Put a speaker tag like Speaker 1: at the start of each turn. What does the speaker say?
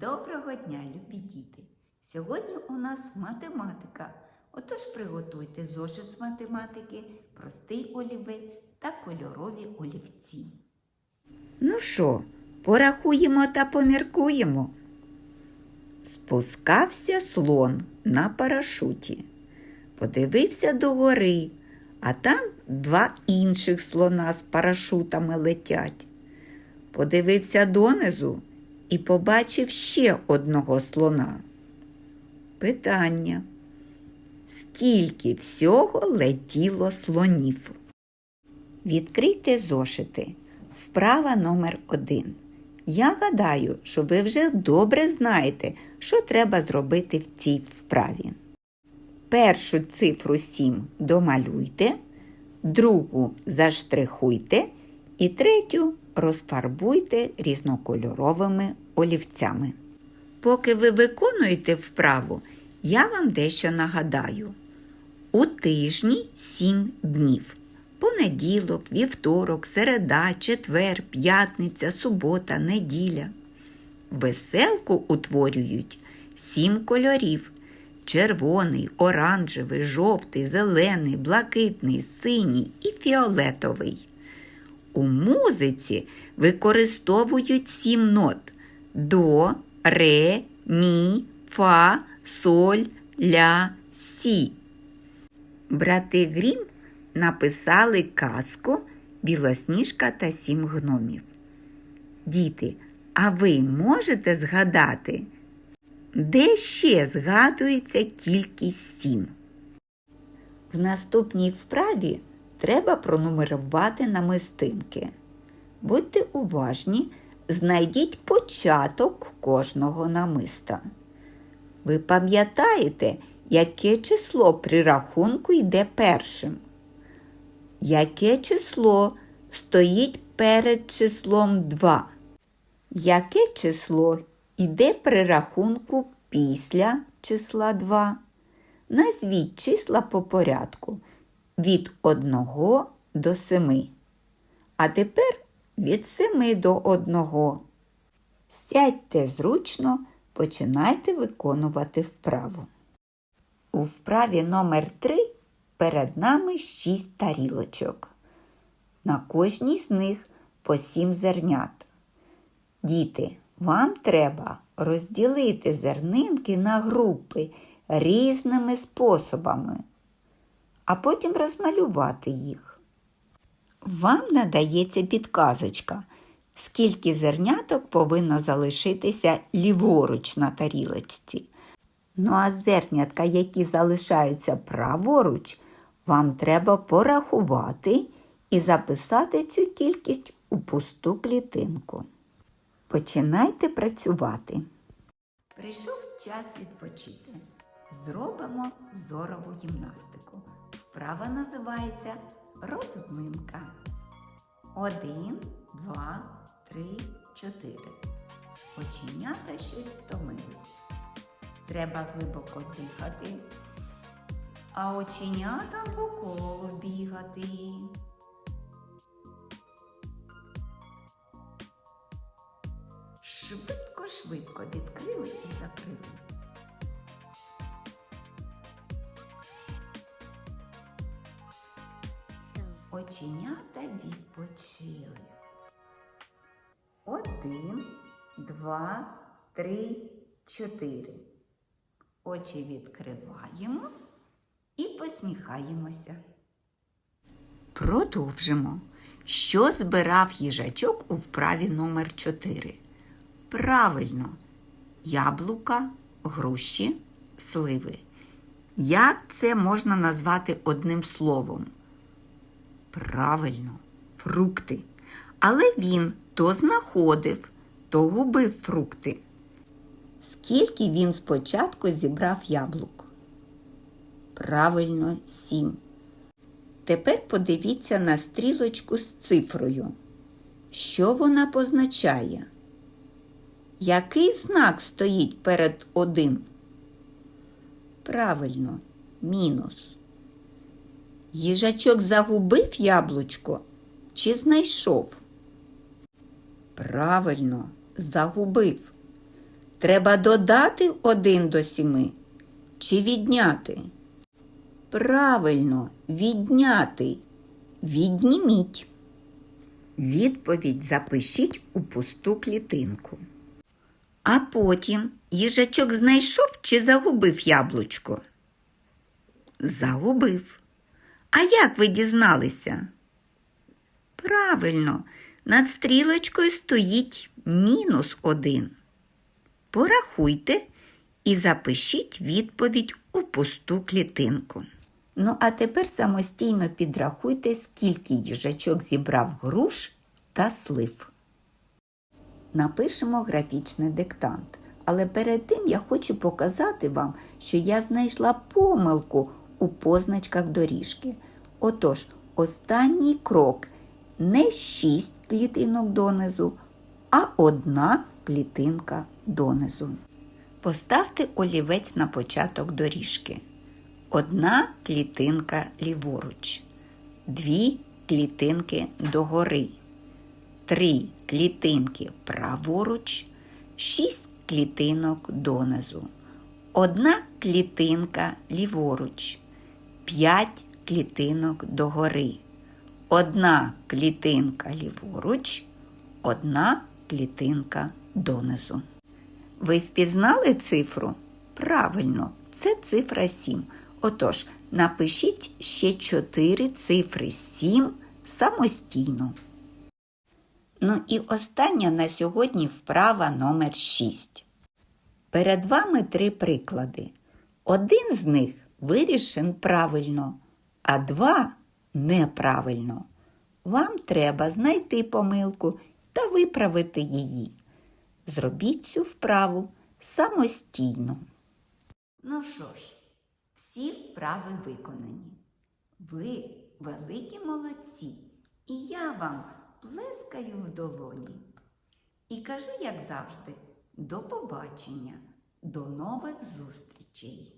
Speaker 1: Доброго дня, любі діти! Сьогодні у нас математика. Отож приготуйте зошит з математики, простий олівець та кольорові олівці. Ну що, порахуємо та поміркуємо. Спускався слон на парашуті. Подивився догори, а там два інших слона з парашутами летять. Подивився донизу і побачив ще одного слона. Питання. Скільки всього летіло слонів? Відкрийте зошити. Вправа номер один. Я гадаю, що ви вже добре знаєте, що треба зробити в цій вправі. Першу цифру 7 домалюйте, другу заштрихуйте і третю розфарбуйте різнокольоровими олівцями. Поки ви виконуєте вправу, я вам дещо нагадаю. У тижні 7 днів. Понеділок, вівторок, середа, четвер, п'ятниця, субота, неділя. Веселку утворюють сім кольорів: червоний, оранжевий, жовтий, зелений, блакитний, синій і фіолетовий. У музиці використовують сім нот до, ре, мі, фа, соль, ля, сі. Брати Грім написали казку Білосніжка та сім гномів. Діти, а ви можете згадати, де ще згадується кількість сім? В наступній вправі треба пронумерувати намистинки. Будьте уважні, знайдіть початок кожного намиста. Ви пам'ятаєте, яке число при рахунку йде першим? Яке число стоїть перед числом 2? Яке число йде при рахунку після числа 2? Назвіть числа по порядку від 1 до 7. А тепер від 7 до 1. Сядьте зручно, починайте виконувати вправу. У вправі номер 3 перед нами 6 тарілочок. На кожній з них по 7 зернят. Діти, вам треба розділити зернинки на групи різними способами, а потім розмалювати їх. Вам надається підказочка, скільки зерняток повинно залишитися ліворуч на тарілочці. Ну а зернятка, які залишаються праворуч, вам треба порахувати і записати цю кількість у пусту клітинку. Починайте працювати. Прийшов час відпочити. Зробимо зорову гімнастику. Вправа називається розминка. Один, два, три, чотири. Оченята щось втомились. Треба глибоко дихати, а оченята по колу бігати. Швидко-швидко відкрили і закрили. Оченята відпочили. Один, два, три, чотири. Очі відкриваємо і посміхаємося. Продовжимо. Що збирав їжачок у вправі номер 4? Правильно, яблука, груші, сливи. Як це можна назвати одним словом? Правильно, фрукти. Але він то знаходив, то губив фрукти. Скільки він спочатку зібрав яблук? Правильно, сім. Тепер подивіться на стрілочку з цифрою. Що вона позначає? Який знак стоїть перед один? Правильно, мінус. Їжачок загубив яблучко чи знайшов? Правильно, загубив. Треба додати один до сіми чи відняти? Правильно, відняти. Відніміть. Відповідь запишіть у пусту клітинку. А потім їжачок знайшов чи загубив яблучко? Загубив. А як ви дізналися? Правильно, над стрілочкою стоїть мінус один. Порахуйте і запишіть відповідь у пусту клітинку. Ну, а тепер самостійно підрахуйте, скільки їжачок зібрав груш та слив. Напишемо графічний диктант. Але перед тим я хочу показати вам, що я знайшла помилку у позначках доріжки. Отож, останній крок не 6 клітинок донизу, а одна клітинка донизу. Поставте олівець на початок доріжки. Одна клітинка ліворуч, дві клітинки догори, три клітинки праворуч, шість клітинок донизу, одна клітинка ліворуч, п'ять клітинок догори, одна клітинка ліворуч, одна клітинка донизу. Ви впізнали цифру? Правильно, це цифра 7. Отож, напишіть ще 4 цифри 7 самостійно. Ну і остання на сьогодні вправа номер 6. Перед вами три приклади. Один з них вирішен правильно, а два неправильно. Вам треба знайти помилку та виправити її. Зробіть цю вправу самостійно. Ну що ж, всі вправи виконані. Ви великі молодці, і я вам плескаю в долоні. І кажу, як завжди, до побачення, до нових зустрічей.